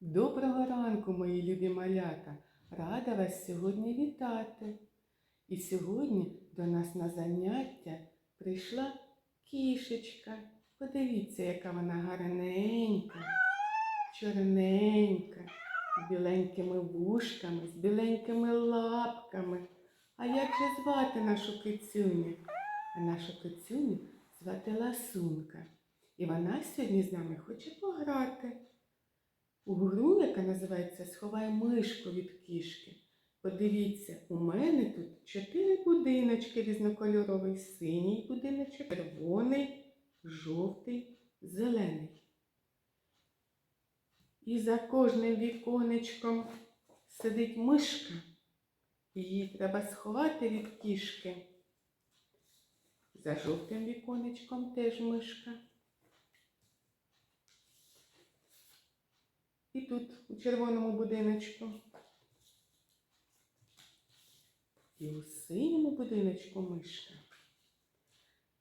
Доброго ранку, мої любі малята! Рада вас сьогодні вітати. І сьогодні до нас на заняття прийшла кішечка. Подивіться, яка вона гарненька, чорненька, з біленькими вушками, з біленькими лапками. А як же звати нашу кицюню? А нашу кицюню звати Ласунка. І вона сьогодні з нами хоче пограти у гру, яка називається Сховай мишку від кішки. Подивіться, у мене тут чотири будиночки різнокольоровий, синій будиночок, червоний, жовтий, зелений. І за кожним віконечком сидить мишка. Її треба сховати від кішки. За жовтим віконечком теж мишка. І тут у червоному будиночку. І у синьому будиночку мишка.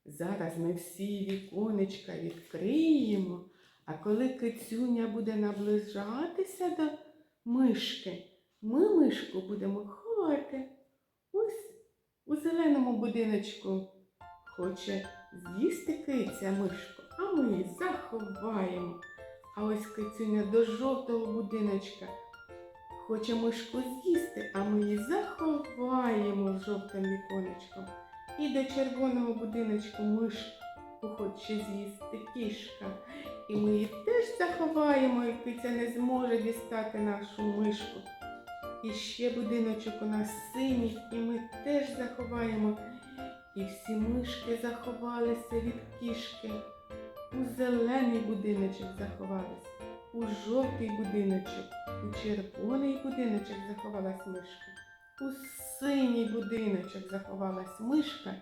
Зараз ми всі віконечка відкриємо, а коли кицюня буде наближатися до мишки, ми мишку будемо ховати. Ось у зеленому будиночку хоче з'їсти киця мишку, а ми її заховаємо. А ось кицюня до жовтого будиночка хоче мишку з'їсти, а ми її заховаємо з жовтим віконечком. І до червоного будиночку мишку хоче з'їсти кішка. І ми її теж заховаємо, і киця не зможе дістати нашу мишку. І ще будиночок у нас синій, і ми теж заховаємо. І всі мишки заховалися від кішки. У зелений будиночок заховалась, у жовтий будиночок, у червоний будиночок заховалась мишка, у синій будиночок заховалась мишка,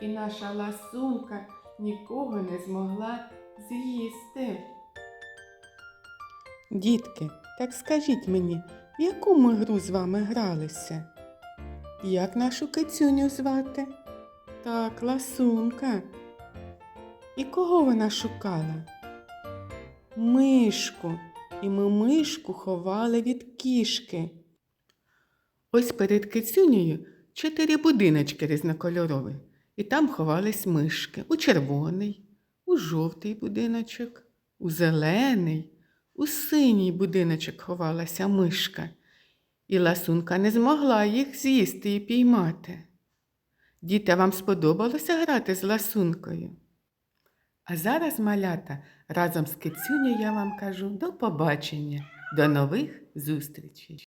і наша ласунка нікого не змогла з'їсти. Дітки, так скажіть мені, в яку ми гру з вами гралися? Як нашу кицюню звати? Так, ласунка. І кого вона шукала? Мишку. І ми мишку ховали від кішки. Ось перед кицюнею чотири будиночки різнокольорові. І там ховались мишки у червоний, у жовтий будиночок, у зелений, у синій будиночок ховалася мишка. І ласунка не змогла їх з'їсти і піймати. Діти, вам сподобалося грати з ласункою? А зараз, малята, разом з кицюнею я вам кажу до побачення, до нових зустрічей!